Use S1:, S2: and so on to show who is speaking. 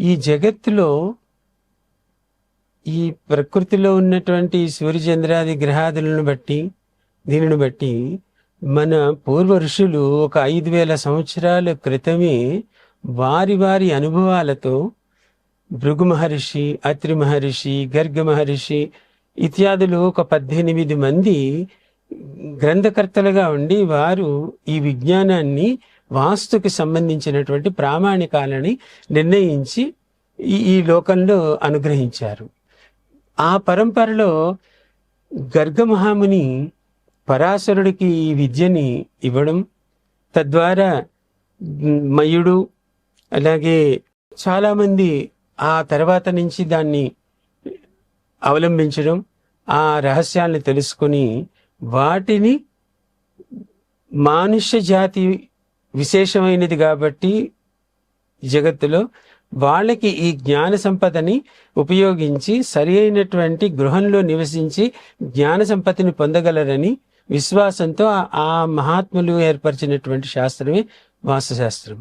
S1: ఈ జగత్తులో ఈ ప్రకృతిలో ఉన్నటువంటి సూర్యచంద్రాది గ్రహాదులను బట్టి దీనిని బట్టి మన పూర్వ ఋషులు ఒక ఐదు వేల సంవత్సరాల క్రితమే వారి వారి అనుభవాలతో భృగు మహర్షి అత్రి మహర్షి గర్గ మహర్షి ఇత్యాదులు ఒక పద్దెనిమిది మంది గ్రంథకర్తలుగా ఉండి వారు ఈ విజ్ఞానాన్ని వాస్తుకి సంబంధించినటువంటి ప్రామాణికాలని నిర్ణయించి ఈ ఈ లోకంలో అనుగ్రహించారు. ఆ పరంపరలో గర్గమహాముని పరాశరుడికి ఈ విద్యని ఇవ్వడం తద్వారా మయుడు అలాగే చాలామంది ఆ తర్వాత నుంచి దాన్ని అవలంబించడం ఆ రహస్యాలను తెలుసుకొని వాటిని మానుష్య జాతి విశేషమైనది కాబట్టి జగత్తులో వాళ్ళకి ఈ జ్ఞాన సంపదని ఉపయోగించి సరి అయినటువంటి గృహంలో నివసించి జ్ఞాన సంపత్తిని పొందగలరని విశ్వాసంతో ఆ- మహాత్ములు ఏర్పరిచినటువంటి శాస్త్రమే వాస్తుశాస్త్రం